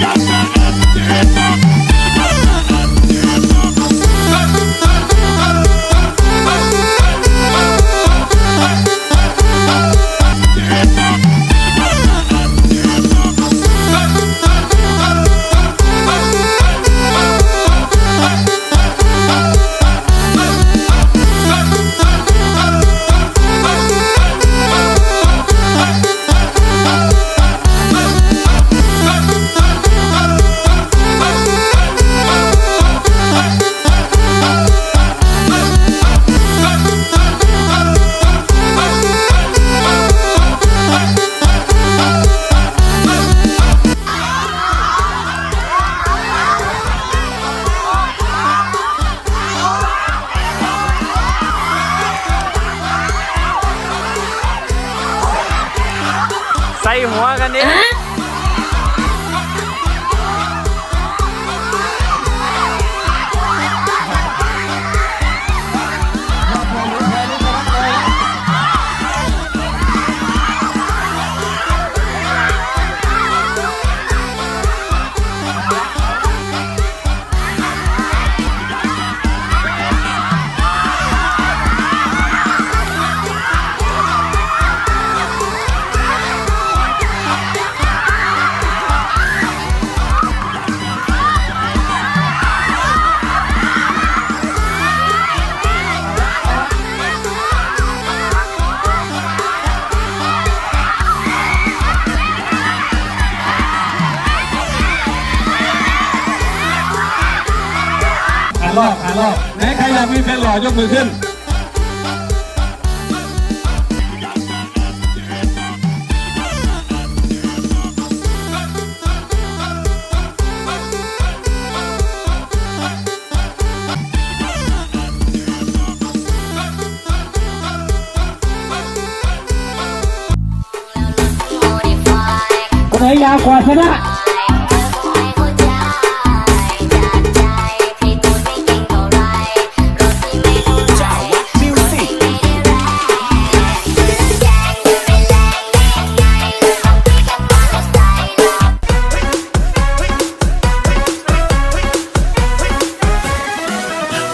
ใหัวกันนี่ยานรอบอ่านรอบไหนใครอยากมีแฟนหล่อยกมือขึ้นคนไหนยาวกว่าชนะ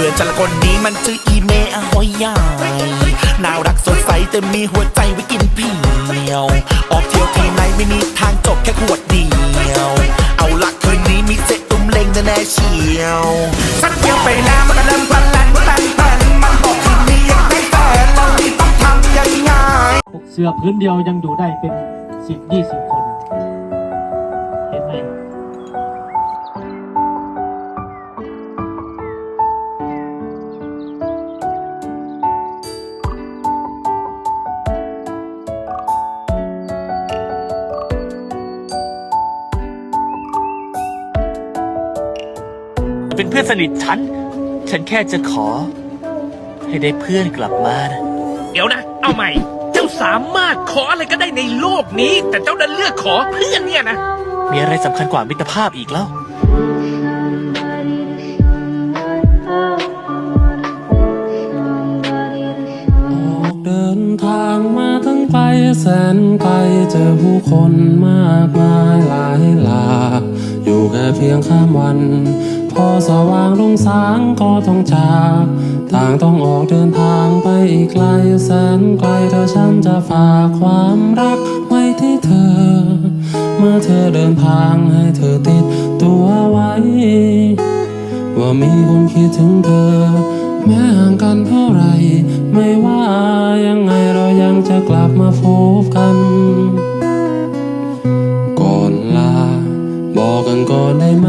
พื่อนฉันละคนนี้มันชื่ออีเมอะหอยใหญ่น่ารักสดใสแต่มีหัวใจไว้กินเพียวออกเที่ยวที่ไหนไม่มีทางจบแค่ขวดเดียว เอาละคืนนี้มีเซ็ตตุ้มเล็งแน่ๆเชียวสักเดียวไปแล้วมันก็เริ่มพันแลนพันแผ่นมันบอกคืนนี้ยังไม่แฟนเรานี่ต้องทำยังไงเสื้อพื้นเดียวยังอยู่ได้เป็นสิบยี่สิบคน เป็นเพื่อนสนิทฉัน ฉันแค่จะขอ ให้ได้เพื่อนกลับมานะเดี๋ยวนะ เอาใหม่ เจ้าสามารถขออะไรก็ได้ในโลกนี้ แต่เจ้าดันเลือกขอเพื่อนเนี่ยนะ มีอะไรสำคัญกว่ามิตรภาพอีกแล้ว ออกเดินทางมาทั้งไกลแสนไกลเจอผู้คนมากมายหลายหลากอยู่แค่เพียงข้ามวัน พอสว่างลุงสางก็ต้องจากต่างต้องออกเดินทางไปอีกไกลแสนไกลเธอฉันจะฝากความรักไว้ที่เธอ เมื่อเธอเดินทางให้เธอติดตัวไว้ ว่ามีความคิดถึงเธอ แม้ห่างกันเท่าไร ไม่ว่ายังไงเรายังจะกลับมาพบกันก่อนลา บอกกันก่อนได้ไหม